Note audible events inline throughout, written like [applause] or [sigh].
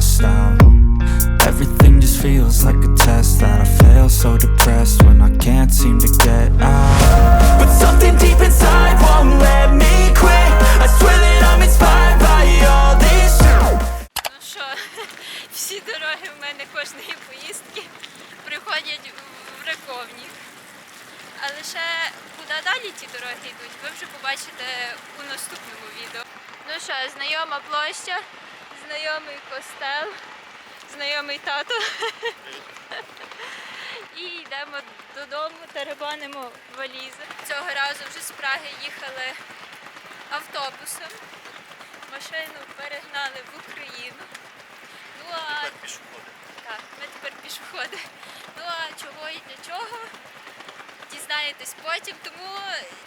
stressed out. Everything just feels like a test that I fail. So depressed when I can't seem to get out. But something deep inside won't let me quit. I swear that I'm inspired by all this. Ну що, всі дороги в мене кожної поїздки приходять в Раковнік. А лише куди далі ті дороги йдуть, ви вже побачите у наступному відео. Ну що, знайома площа, знайомий костел, знайомий тато. І йдемо додому, теребанимо валізи. Цього разу вже з Праги їхали автобусом. Машину перегнали в Україну. Ну а так, ми тепер пішоходи. Ну а чого і для чого? Дізнаєтесь потім, тому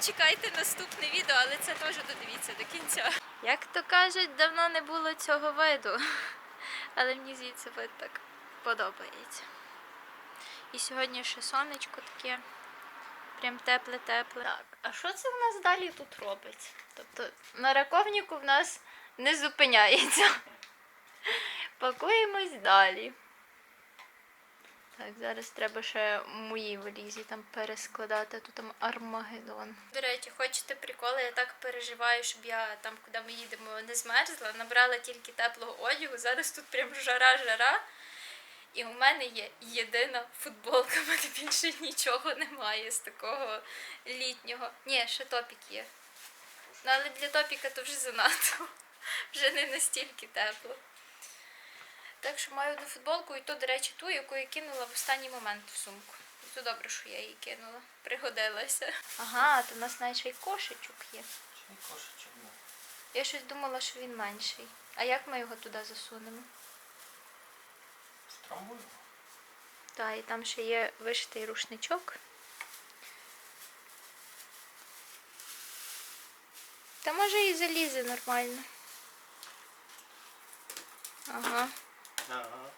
чекайте наступне відео, але це теж додивіться до кінця. Як то кажуть, давно не було цього виду. Але мені звідси вид так подобається. І сьогодні ще сонечко таке. Прям тепле-тепле. Так, а що це в нас далі тут робиться? Тобто на раковнику в нас не зупиняється. Пакуємось далі. Так, зараз треба ще в моїй валізі там перескладати, тут там Армагеддон. До речі, хочете приколи, я так переживаю, щоб я там, куди ми їдемо, не змерзла. Набрала тільки теплого одягу. Зараз тут прям жара-жара. І у мене є єдина футболка, в мене більше нічого немає з такого літнього. Ні, ще топік є. Ну, але для топіка то вже занадто. Вже не настільки тепло. Так що маю одну футболку, і то, до речі, ту, яку я кинула в останній момент в сумку. І то добре, що я її кинула. Пригодилася. Ага, то в нас навіть ще й кошечок є. Я щось думала, що він менший. А як ми його туди засунемо? Так, і там ще є вишитий рушничок. Та може і залізе нормально. Ага, Ага.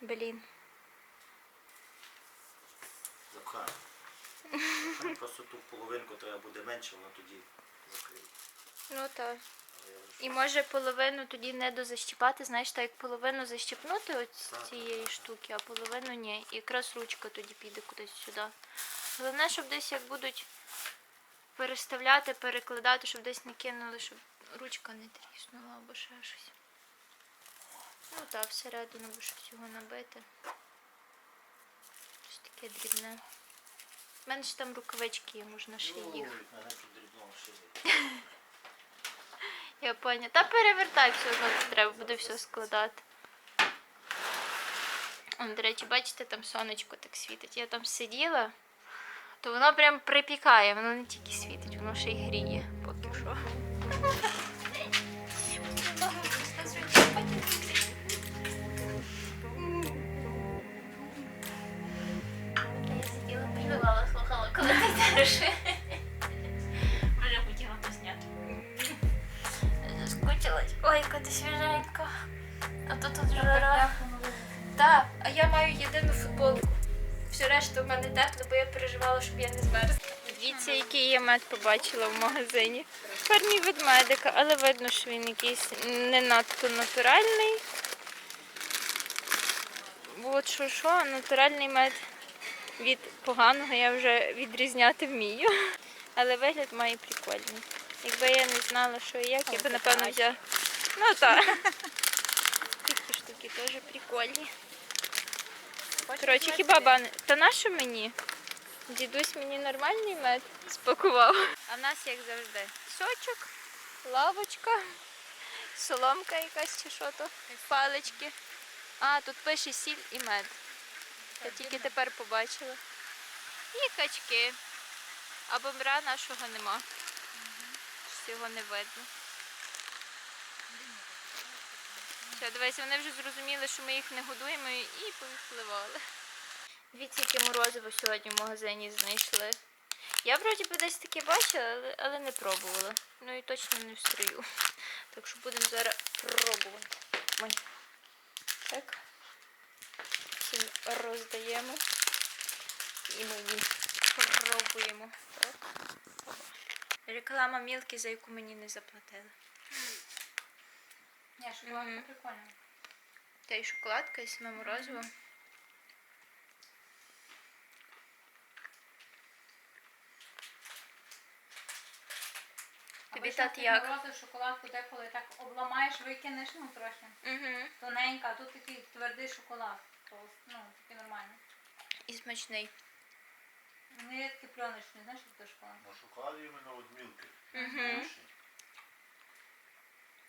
блін. Запхаю. Просто ту половинку треба буде менше, воно тоді закриє. Ну так. І може половину тоді не дозащіпати, знаєш, так як половину защіпнути от з цієї штуки, а половину ні. І якраз ручка тоді піде кудись сюди. Головне, щоб десь як будуть переставляти, перекладати, щоб десь не кинули, щоб ручка не тріснула або ще щось. Ну так, всередину би щось його набити. Щось таке дрібне. У мене ж там рукавички є, можна ще їх. Дрібного шиє. [laughs] Я поняла. Та перевертай все одно треба буде все складати. Он, до речі, бачите, там сонечко так світить. Я там сиділа, то воно прям припікає, воно не тільки світить, воно ще й гріє поки що. Вже хотіла посняти. Заскучилась. Ой, яка ти свіженька. А тут жара. Так, а я маю єдину футболку. Все решта в мене тепло, бо я переживала, щоб я не змерзла. Дивіться, який я мед побачила в магазині. Парні ведмедика, але видно, що він якийсь не надто натуральний. От що що, натуральний мед від поганого я вже відрізняти вмію. Але вигляд має прикольний. Якби я не знала, що і як, я би напевно взяла. Ну так. Такі штуки теж прикольні. Коротше, хіба бани. Та на що мені? Дідусь мені нормальний мед спакував. А в нас, як завжди, сочок, лавочка, соломка якась чи що то, палички. А, тут пише сіль і мед. Я тільки тепер побачила. І качки. А бомбра нашого нема. Щось його не видно. Все, дивись, вони вже зрозуміли, що ми їх не годуємо і повідпливали. Дивіться, яке морозиво сьогодні в магазині знайшли. Я вроді би десь таке бачила, але, не пробувала. Ну і точно не в. Так що будемо зараз пробувати. Так. Всім роздаємо. І ми їм пробуємо. Так. Реклама мілки, за яку мені не заплатили. Ні, шоколадка прикольна. Та й шоколадка, і саме морозиво. Тобі Обично ти як? морозив шоколадку деколи так обламаєш, викинеш, ну трохи. Угу. Тоненька, а тут такий твердий шоколад. То, ну, такий нормальний. І смачний. Вони є пленочні, знаєш, що це шоколад? Ну, шоколад іменно від мілки. Угу.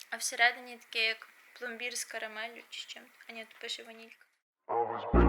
А всередині таке як пломбір з карамеллю чи з чим. А ні, тут пише ванілька. Always been